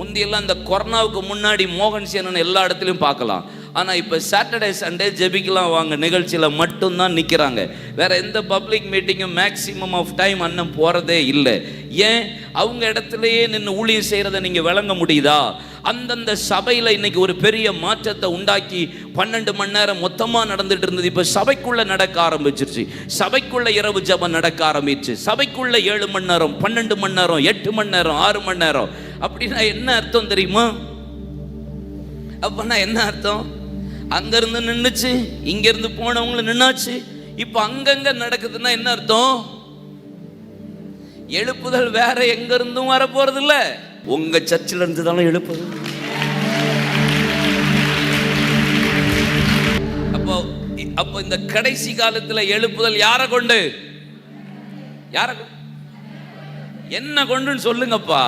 முந்தியெல்லாம் இந்த கொரோனாவுக்கு முன்னாடி மோகன் சேனன் எல்லா இடத்துலையும் பார்க்கலாம். ஆனால் இப்போ சாட்டர்டே சண்டே ஜெபிக்கலாம் வாங்க. நிகழ்ச்சியில் மட்டும்தான் நிற்கிறாங்க வேற எந்த பப்ளிக் மீட்டிங்கும் மேக்ஸிமம் ஆஃப் டைம் அண்ணன் போகிறதே இல்லை. ஏன்? அவங்க இடத்துலையே நின்று ஊழியம் செய்கிறத நீங்கள் விளங்க முடியுதா? அந்தந்த சபையில் இன்னைக்கு ஒரு பெரிய மாற்றத்தை உண்டாக்கி பன்னெண்டு மணி நேரம் மொத்தமாக நடந்துட்டு இருந்தது. இப்போ சபைக்குள்ளே நடக்க ஆரம்பிச்சிருச்சு. சபைக்குள்ளே இரவு ஜபம் நடக்க ஆரம்பிச்சு. சபைக்குள்ளே ஏழு மணி நேரம் பன்னெண்டு மணி நேரம் எட்டு மணி நேரம் ஆறு மணி நேரம். அப்படின்னா என்ன அர்த்தம் தெரியுமா? அப்பனா என்ன அர்த்தம்? அங்கிருந்து நின்றுச்சு இங்கிருந்து போனவங்களும் நின்னாச்சு. இப்போ அங்கங்க நடக்குதுன்னா என்ன அர்த்தம்? எழுப்புதல் வேற எங்க இருந்தும் வர போறது இல்ல உங்க சர்ச்சில் இருந்து தானே எழுப்புது. அப்போ அப்போ இந்த கடைசி காலத்துல எழுப்புதல் யாரை கொண்டு? யாரை கொண்டு என்ன கொண்டுன்னு சொல்லுங்கப்பா.